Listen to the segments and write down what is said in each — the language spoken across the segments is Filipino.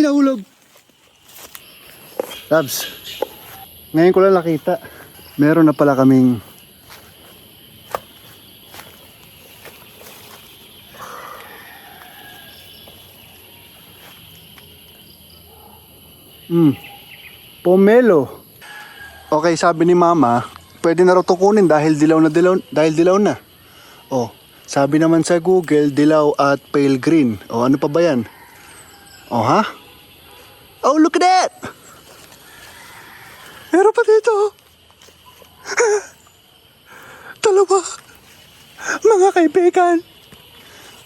Ay, nahulog. Labs, ngayon ko lang nakita. Meron na pala kaming Hmm. Pomelo. Okay, sabi ni Mama, pwede na raw to kunin dahil dilaw na dilaw, dahil dilaw na. Oh, sabi naman sa Google, dilaw at pale green. Oh, ano pa ba yan? Oh, ha? Oh, look at that! Meron pa dito. Dalawa. Mga kaibigan.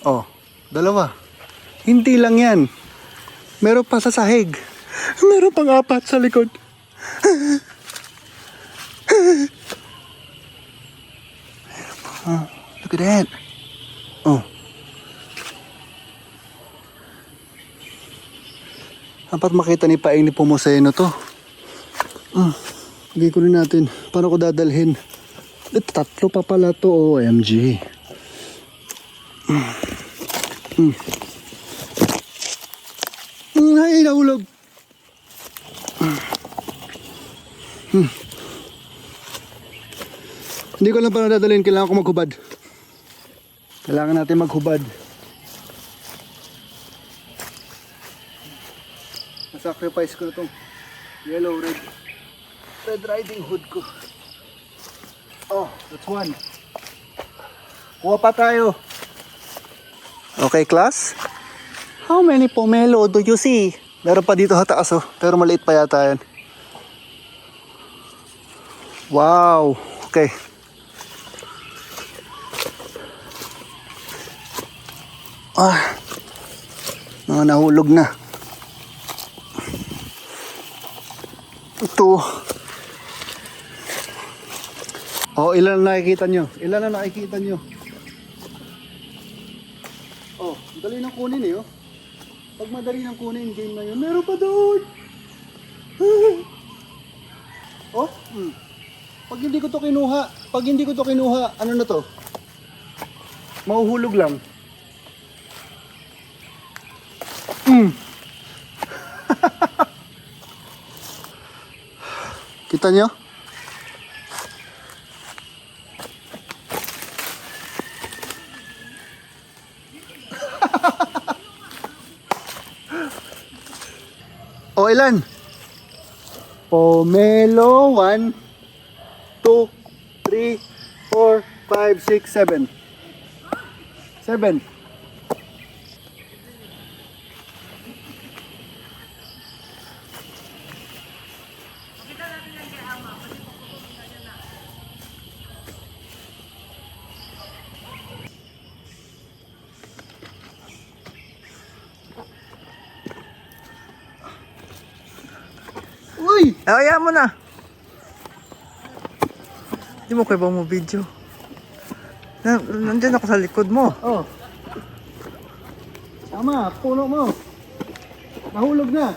Oh, dalawa. Hindi lang yan. Meron pa sa sahig. Meron pang apat sa likod. Oh, look at that. Dapat makita ni Paeng ni Pumoseno to. Mm. Hindi ko rin natin. Paano ko dadalhin? Eh, tatlo pa pala to. OMG. Mm. Mm. Mm, Ay, nahulog. Hmm. Hindi ko lang paano dadalhin. Kailangan ko maghubad. Kailangan natin maghubad. Sacrifice ko na tong yellow red red riding hood ko. Oh, that's one. Kuha pa tayo. Okay, class? How many pomelo do you see? Meron pa dito sa taas oh, pero maliit pa yata yan. Wow, okay. Ah, mga nahulog na. Ito. Oh, ilan na nakikita nyo? Ilan na nakikita nyo? Oh, dali nang kunin eh, oh. Pag madali nang kunin, game na yun. Meron pa doon! oh, hmm. Pag hindi ko to kinuha, pag hindi ko to kinuha, ano na to? Mahuhulog lang. Hmm. Kita nyo? o ilan? Pomelo 1, 2, 3, 4, 5, 6, 7. 7. Uy! Eh, Ayaw mo na. Hindi mo kayo ba mo video? Na, nandyan ako sa likod mo. Oh. Tama, puno mo. Nahulog na.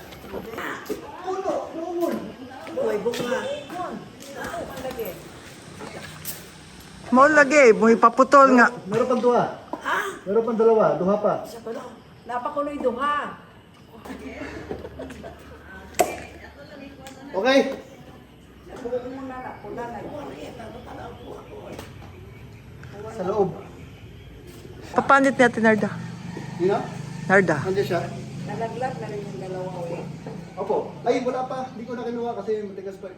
Mo lagi, mo ipaputol nga. Meron pang duha. Meron pang dalawa, duha pa. Napakuloy duha. Okay. Sa loob. Papanit natin, Narda. Dino? Narda. Nandiyan siya? Nalaglag na rin yung dalawa. eh. Opo. Ay, wala pa. Hindi ko na kinuha kasi matigas pa. eh.